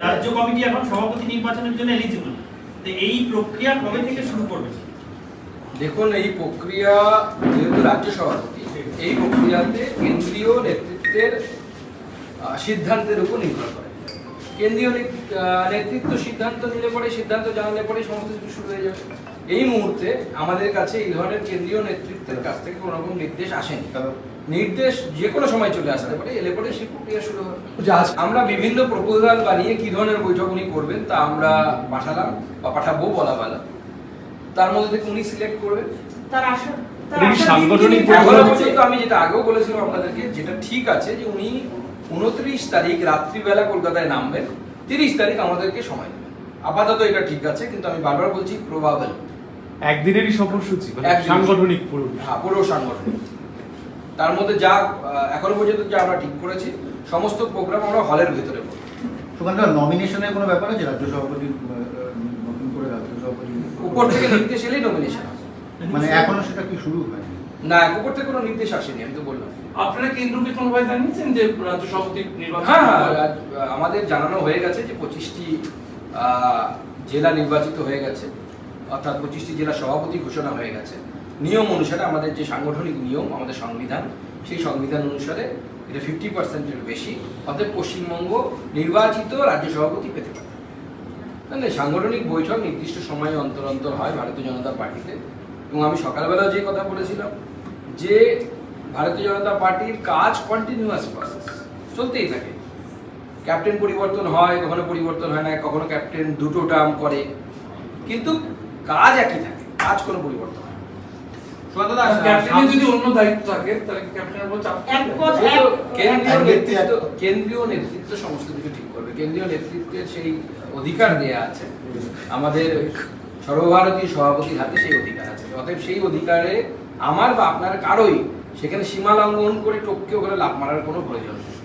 রাজ্য কমিটি এখন সভাপতি নির্বাচনের জন্য এলিজিবল তো এই প্রক্রিয়া কবে থেকে শুরু করবে? দেখুন, এই প্রক্রিয়া যেহেতু রাজ্য সভাপতি, এই প্রক্রিয়াতে কেন্দ্রীয় নেতৃত্বের সিদ্ধান্তের উপর নির্ভর করে। কেন্দ্রীয় আহ, নেতৃত্ব সিদ্ধান্ত নিলে পরে সিদ্ধান্ত জানালে পরে সমস্ত কিছু শুরু হয়ে যাবে। এই মুহূর্তে আমাদের কাছে এই ধরনের কেন্দ্রীয় নেতৃত্বের কাছ থেকে কোনো রকম নির্দেশ আসেনি। নির্দেশ যে কোনো সময় চলে আসতে পারে এলে পরে সেই প্রক্রিয়া শুরু হবে। আমরা বিভিন্ন প্রপোজাল বানিয়ে কি ধরনের বৈঠক উনি করবেন তা আমরা পাঠালাম বা পাঠাবো বলা বলা তার মধ্যে থেকে উনি সিলেক্ট করবেন। তার আসন। সাংগঠনিক আমি যেটা আগেও বলেছিলাম আপনাদেরকে যেটা ঠিক আছে যে উনি উনত্রিশ তারিখ রাত্রিবেলা কলকাতায় নামবেন তিরিশ তারিখ আমাদেরকে সময় দেবেন। আপাতত এটা ঠিক আছে কিন্তু আমি বারবার বলছি প্রবাবল একদিনেরই সফরসূচি মানে সাংগঠনিক পুরো। হ্যাঁ পুরো সাংগঠনিক। তার মধ্যে যা এখনও পর্যন্ত যা আমরা ঠিক করেছি সমস্ত প্রোগ্রাম আমরা হলের ভেতরে করব। নমিনেশনের কোনো ব্যাপার আছে? রাজ্য সভাপতি নতুন করে রাজ্য সভাপতি উপর থেকে নির্দেশ এলেই নমিনেশন মানে এখনও সেটা কি শুরু হয়নি? না উপর থেকে কোনো নির্দেশ আসেনি আমি তো বললাম। আপনারা কেন্দ্রকে কোনোভাবে জানিয়েছেন যে রাজ্য সভাপতি নির্বাচন হ্যাঁ হ্যাঁ আমাদের জানানো হয়ে গেছে যে পঁচিশটি জেলা নির্বাচিত হয়ে গেছে অর্থাৎ পঁচিশটি জেলা সভাপতি ঘোষণা হয়ে গেছে। নিয়ম অনুসারে আমাদের যে সাংগঠনিক নিয়ম আমাদের সংবিধান সেই সংবিধান অনুসারে এটা ফিফটি পার্সেন্টের বেশি অর্থাৎ পশ্চিমবঙ্গ নির্বাচিত রাজ্য সভাপতি পেতে পারে। মানে সাংগঠনিক বৈঠক নির্দিষ্ট সময়ে অন্তর অন্তর হয় ভারতীয় জনতা পার্টিতে। এবং আমি সকালবেলা যে কথা বলেছিলাম যে ভারতীয় জনতা পার্টির কাজ কন্টিনিউয়াস প্রসেস চলতেই থাকে ক্যাপ্টেন পরিবর্তন হয় কখনো পরিবর্তন হয় না কখনো ক্যাপ্টেন দুটো টার্ম করে কিন্তু কাজ একই থাকে কাজ কোনো পরিবর্তন হয় না। ক্যাপ্টেনের যদি অন্য দায়িত্ব থাকে তাহলে ক্যাপ্টেনের উপর চাপ এক থাকবে। কথা- যেহেতু কেন্দ্রীয় এক ব্যক্তি এক- নেতৃত্ব কেন্দ্রীয় নেতৃত্ব সমস্ত কিছু ঠিক করবে কেন্দ্রীয় নেতৃত্বের সেই অধিকার দেয়া আছে আমাদের সর্বভারতীয় সভাপতির হাতে সেই অধিকার আছে। অতএব সেই অধিকারে আমার বা আপনার কারোই সেখানে সীমা লঙ্ঘন করে টপকে ওখানে লাভ মারার কোনো প্রয়োজন নেই।